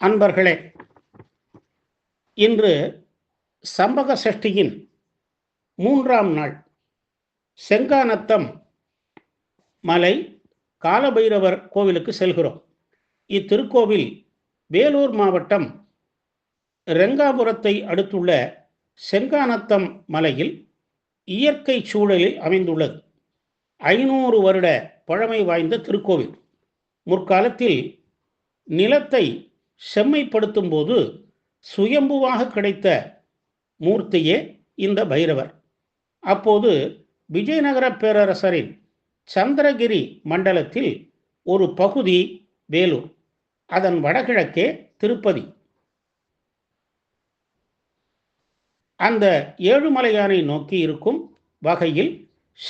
அன்பர்களே இன்று சம்பக சஷ்டியின் மூன்றாம் நாள். செங்கானத்தம் மலை காலபைரவர் கோவிலுக்கு செல்கிறோம். இத்திருக்கோவில் வேலூர் மாவட்டம் ரெங்காபுரத்தை அடுத்துள்ள செங்கானத்தம் மலையில் இயற்கை சூழலில் அமைந்துள்ளது. ஐநூறு வருட பழமை வாய்ந்த திருக்கோவில். முற்காலத்தில் நிலத்தை செம்மைப்படுத்தும் போது சுயம்புவாக கிடைத்த மூர்த்தியே இந்த பைரவர். அப்போது விஜயநகர பேரரசரின் சந்திரகிரி மண்டலத்தில் ஒரு பகுதி வேலூர் அதன் வடகிழக்கே திருப்பதி. அந்த ஏழுமலையானை நோக்கி இருக்கும் வகையில்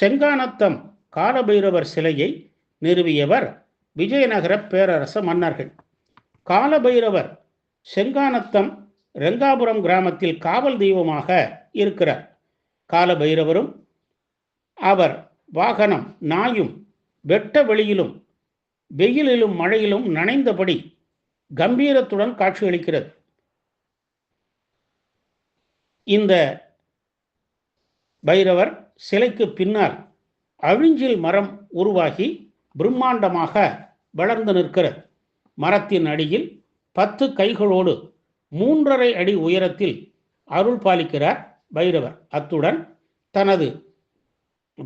செங்கானத்தம் காலபைரவர் சிலையை நிறுவியவர் விஜயநகர பேரரச மன்னர்கள். காலபைரவர் செங்கானத்தம் ரெங்காபுரம் கிராமத்தில் காவல் தெய்வமாக இருக்கிறார். காலபைரவரும் அவர் வாகனம் நாயும் வெட்ட வெளியிலும் வெயிலிலும் மழையிலும் நனைந்தபடி கம்பீரத்துடன் காட்சியளிக்கிறது. இந்த பைரவர் சிலைக்கு பின்னால் அழிஞ்சில் மரம் உருவாகி பிரம்மாண்டமாக வளர்ந்து நிற்கிறது. மரத்தின் அடியில் பத்து கைகளோடு மூன்றரை அடி உயரத்தில் அருள் பாலிக்கிறார் பைரவர். அத்துடன் தனது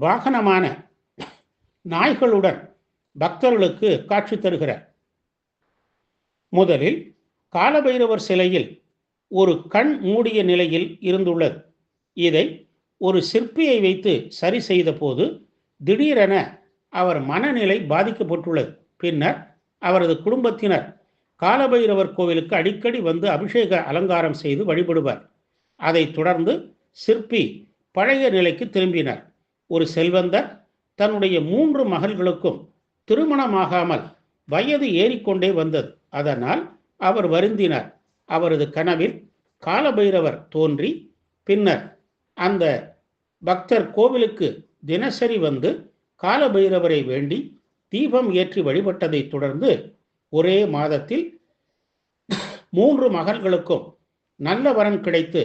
வாகனமான நாய்களுடன் பக்தர்களுக்கு காட்சி தருகிறார். முதலில் காலபைரவர் சிலையில் ஒரு கண் மூடிய நிலையில் இருந்துள்ளது. இதை ஒரு சிற்பியை வைத்து சரி செய்த போது திடீரென அவர் மனநிலை பாதிக்கப்பட்டுள்ளது. பின்னர் அவரது குடும்பத்தினர் காலபைரவர் கோவிலுக்கு அடிக்கடி வந்து அபிஷேக அலங்காரம் செய்து வழிபடுவர். அதைத் தொடர்ந்து சிற்பி பழைய நிலைக்கு திரும்பினர். ஒரு செல்வந்தர் தன்னுடைய மூன்று மகள்களுக்கும் திருமணமாகாமல் வயது ஏறிக்கொண்டே வந்தது. அதனால் அவர் வருந்தினார். அவரது கனவில் காலபைரவர் தோன்றி பின்னர் அந்த பக்தர் கோவிலுக்கு தினசரி வந்து காலபைரவரை வேண்டி தீபம் ஏற்றி வழிபட்டதைத் தொடர்ந்து ஒரே மாதத்தில் மூன்று மகள்களுக்கும் நல்ல வரன் கிடைத்து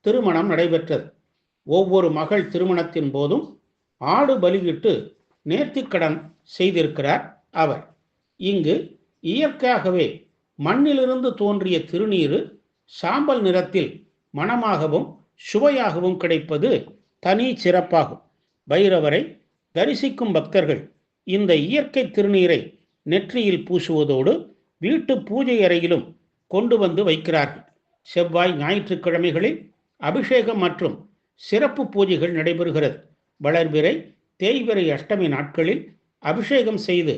திருமணம் நடைபெற்றது. ஒவ்வொரு மகள் திருமணத்தின் போதும் ஆடு பலியிட்டு நேர்த்திக்கடன் செய்திருக்கிறார் அவர். இங்கு இயற்கையாகவே மண்ணிலிருந்து தோன்றிய திருநீரு சாம்பல் நிறத்தில் மணமாகவும் சுவையாகவும் கிடைப்பது தனி சிறப்பாகும். பைரவரை தரிசிக்கும் பக்தர்கள் இந்த இயற்கை திருநீரை நெற்றியில் பூசுவதோடு வீட்டு பூஜை அறையிலும் கொண்டு வந்து வைக்கிறார்கள். செவ்வாய் ஞாயிற்றுக்கிழமைகளில் அபிஷேகம் மற்றும் சிறப்பு பூஜைகள் நடைபெறுகிறது. வளர்பிறை தேய்பிறை அஷ்டமி நாட்களில் அபிஷேகம் செய்து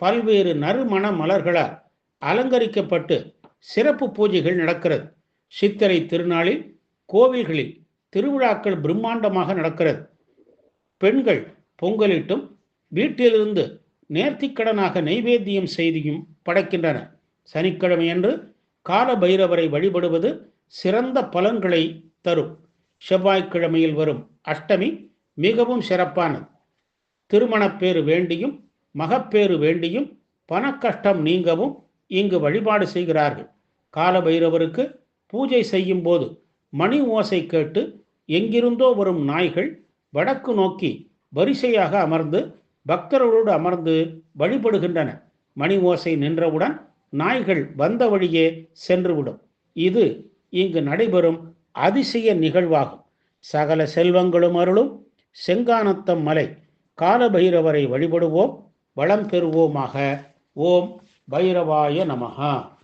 பல்வேறு நறுமண மலர்களால் அலங்கரிக்கப்பட்டு சிறப்பு பூஜைகள் நடக்கிறது. சித்திரை திருநாளில் கோவில்களில் திருவிழாக்கள் பிரம்மாண்டமாக நடக்கிறது. பெண்கள் பொங்கலிட்டும் வீட்டிலிருந்து நேர்த்திக்கடனாக நைவேத்தியம் செய்தியும் படைக்கின்றனர் சனிக்கிழமையன்று கால பைரவரை வழிபடுவது சிறந்த பலன்களை தரும். செவ்வாய்க்கிழமையில் வரும் அஷ்டமி மிகவும் சிறப்பானது. திருமணப்பேறு வேண்டியும் மகப்பேறு வேண்டியும் பணக்கஷ்டம் நீங்கவும் இங்கு வழிபாடு செய்கிறார்கள். காலபைரவருக்கு பூஜை செய்யும் போது மணி ஓசை கேட்டு எங்கிருந்தோ வரும் நாய்கள் வடக்கு நோக்கி வரிசையாக அமர்ந்து பக்தர்களோடு அமர்ந்து வழிபடுகின்றன. மணி ஓசை நின்றவுடன் நாய்கள் வந்த வழியே சென்றுவிடும். இது இங்கு நடைபெறும் அதிசய நிகழ்வாகும். சகல செல்வங்களும் அருளும். செங்கானத்தம் மலை காலபைரவரை வழிபடுவோம். வளம் பெறுவோமாக. ஓம் பைரவாய நமகா